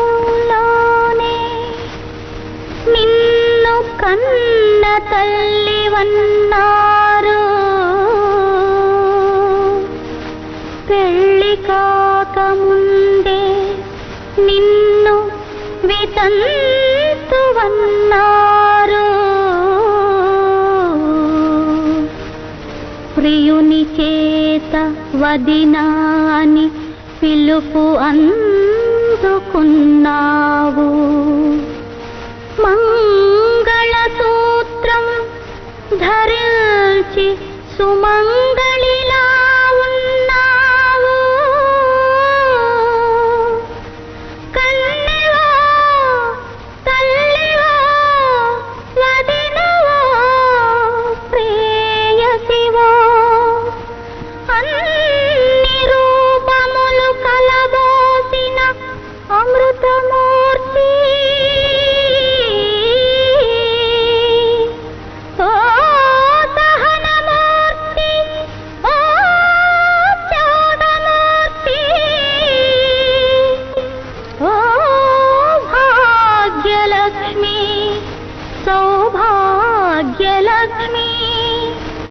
కన్నెతనంలోనే నిన్ను కన్న తల్లివన్నారు పెళ్ళి కాకముందే నిన్ను వితంతువన్నారు ప్రియుని చేత వదినాని పిలుపు అందుకున్నావు. మంగళసూత్రం ధరించి సుమంగళ सौभाग्यलक्ष्मी।